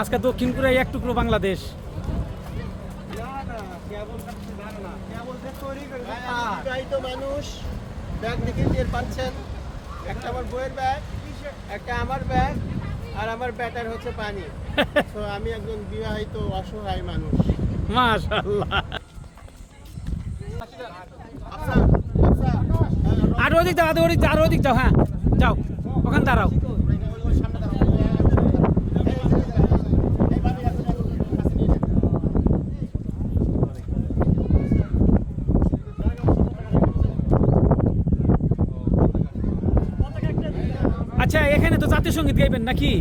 আজকে দক্ষিণ কোরিয়া এক টুকরো বাংলাদেশ। মানুষ ব্যাগ দেখে টের পাচ্ছেন একটা আমার বইয়ের ব্যাগ একটা আমার ব্যাগ আর আমার ব্যাটার হচ্ছে পানি। তো আমি একজন বিবাহিত অসহায় মানুষ। আচ্ছা আচ্ছা। আর ওদিক যাও আর ওদিক যাও হ্যাঁ। যাও ওখানে দাঁড়াও। আচ্ছা এখানে তো জাতীয় সংগীত গাইবেন নাকি?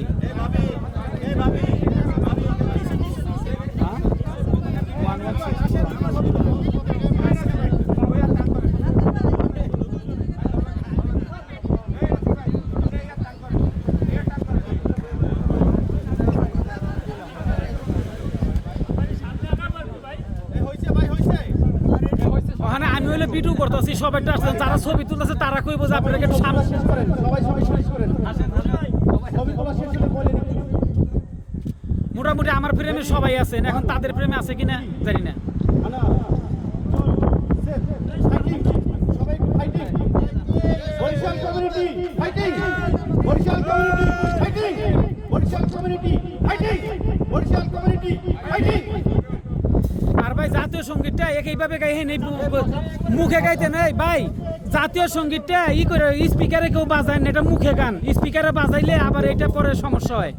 আমি হইলে ভিডিও করতেছি সবাই যারা ছবি তুলতেছে তারা কইব যে আপনাকে একটু সামনে মোটামুটি আমার প্রেমে সবাই আছেন, এখন তাদের প্রেমে আছে কিনা জানি না। আর ভাই, জাতীয় সঙ্গীতটা একইভাবে গাই হেন মুখে গাইতে নাই, ভাই। জাতীয় সঙ্গীতটা ই করে স্পিকারে কেউ বাজায় না এটা মুখে গান। স্পিকারে বাজাইলে আবার এটা পরে সমস্যা হয়।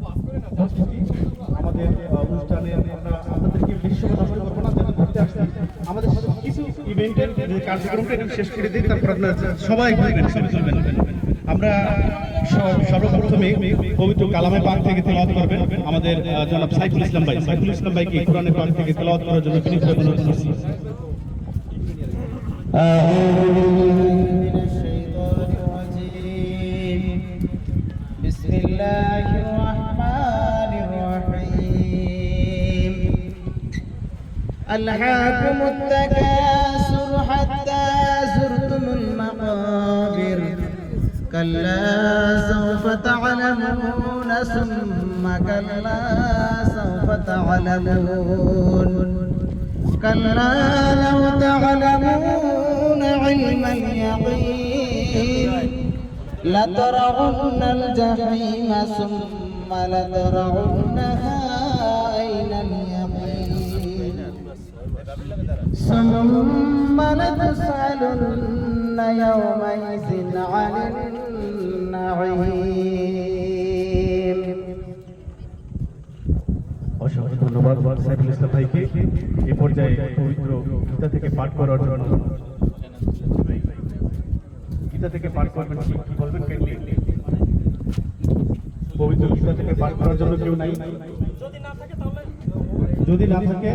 আমাদের অনুষ্ঠানে আমরা আপনাদেরকে বিশ্ব নষ্ট করব না ঘুরতে আসছেন আমাদের কিছু ইভেন্টের কার্যক্রমটা একটু শেষ করে দিই তারপর আপনারা সবাই ঘুরবেন। ছবি তুলবেন আমরা সর্বপ্রথমে পবিত্র কালামে পাক থেকে তেলাওয়াত করবেন। আমাদের জনাব সাইফুল ইসলাম ভাই। সাইফুল ইসলাম ভাইকে কোরআনের পাক থেকে তেলাওয়াত করার জন্য বিনীত অনুরোধ করছি। ألهاكم التكاثر حتى زرتم المقابر كلا سوف تعلمون ثم كلا سوف تعلمون. كلا لو تعلمون علم اليقين لترون الجحيم ثم لترونها ثم لتسألن يومئذ عن النعيم অসংখ্য ধন্যবাদ সাইফুল ইসলাম ভাইকে এ পর্যায়ে পবিত্র গীতা থেকে পাঠ করার জন্য গীতা থেকে পাঠ করবেন কি কি বলবেন কাইন্ডলি পবিত্র গীতা থেকে পাঠ করার জন্য কেউ নাই যদি না থাকে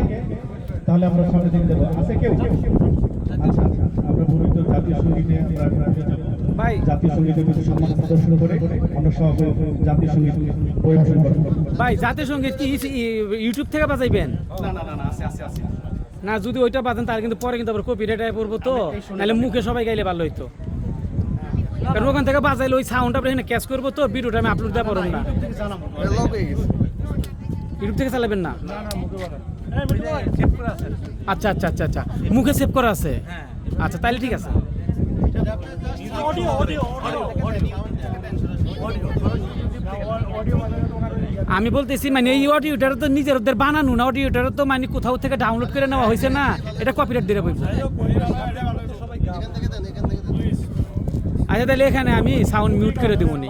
তাহলে আমরা সামনে দিকে দেবো আছে কেউ? আচ্ছা আমরা পবিত্র জাতীয় সঙ্গীতে আমরা ভাই জাতীয় সঙ্গীতে কিছু সম্মান প্রদর্শন করে আমরা সব জাতীয় সংগীত পরিবেশন করব। ভাই জাতীয় সংগীত কি ইউটিউব থেকে বাজাইবেন? না না না না আছে আছে আছে। না যদি ওইটা বাজেন তাহলে কিন্তু পরে কিন্তু আবার কপি রেটায় পড়ব তো। নাহলে মুখে সবাই গাইলে ভালো হইতো। কারণ ওখান থেকে বাজাইলে ওই সাউন্ড আপনি এখানে ক্যাচ করব তো ভিডিওটা আমি আপলোড দেওয়া পারব না। ইউটিউব থেকে চালাবেন না? আচ্ছা আচ্ছা আচ্ছা আচ্ছা। মুখে সেভ করা আছে? আচ্ছা তাহলে ঠিক আছে। আমি বলতেছি মানে এই অডিওটার তো নিজের ওদের বানানো না অডিওটার তো মানে কোথাও থেকে ডাউনলোড করে নেওয়া হয়েছে না, এটা কপিরাইট দিয়ে বলব আচ্ছা তাহলে এখানে আমি সাউন্ড মিউট করে দেবো নি।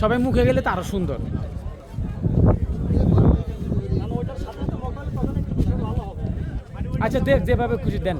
সবাই মুখে গেলে তো আরও সুন্দর। আচ্ছা দেখ যেভাবে খুশি দেন।